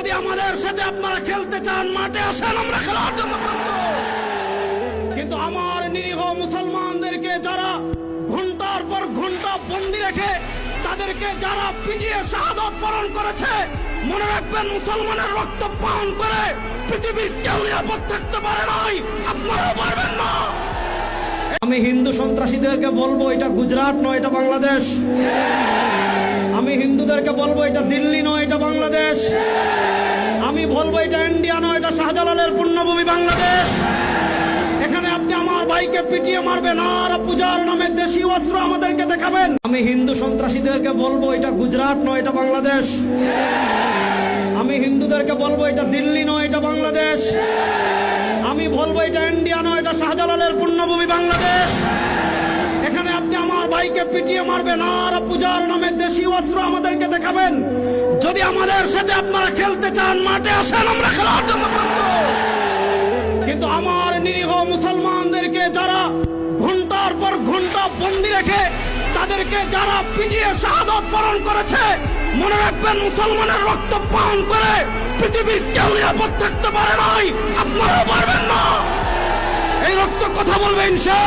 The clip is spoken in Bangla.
যদি আমাদের সাথে আপনারা খেলতে চান, মাঠে আসেন, আমরা খেলার জন্য কিন্তু আমার নিরীহ মুসলমানদেরকে যারা ঘণ্টার পর ঘণ্টা বন্দি রেখে তাদেরকে যারা পিটিয়ে শাহাদত বরণ করেছে, মনে রাখবেন মুসলমানের রক্ত পান করে পৃথিবীর কেউ নিরাপদ থাকতে পারে নাই। আপনারাও পারবেন না। আমি হিন্দু সন্ত্রাসীদেরকে বলব, এটা গুজরাট নয়, এটা বাংলাদেশ। আমি হিন্দুদেরকে বলব, এটা দিল্লি নয়, এটা বাংলাদেশ। আমি বলব এটা ইন্ডিয়া নয়, এটা শাহজালালের পুণ্যভূমি বাংলাদেশ। এখানে আপনি আমার ভাইকে পিটিয়ে মারবেন, আর পূজার নামে দেশি অস্ত্র আমাদেরকে দেখাবেন। আমি হিন্দু সন্ত্রাসীদেরকে বলব এটা গুজরাট নয়, এটা বাংলাদেশ। আমি হিন্দুদেরকে বলব এটা দিল্লি নয়, এটা বাংলাদেশ। আমি বলব এটা ইন্ডিয়া নয়, এটা শাহজালালের পুণ্যভূমি বাংলাদেশ। এখানে আপনি আমার ভাইকে পিটিয়ে মারবেন আর পূজার নামে দেশি অস্ত্র আমাদেরকে দেখাবেন। যদি আমাদের সাথে আপনারা খেলতে চান, মাঠে আসেন, আমরা খেলার জন্য কিন্তু আমার নিরীহ মুসলমানদেরকে যারা ঘণ্টার পর ঘণ্টা বন্দি রেখে তাদেরকে যারা পিটিয়ে শাহাদত বরণ করেছে, মনে রাখবেন মুসলমানের রক্ত পান করে পৃথিবীর কেউ নিরাপদ থাকতে পারে নাই। আপনারা পারবেন না। এই রক্ত কথা বলবে ইনশা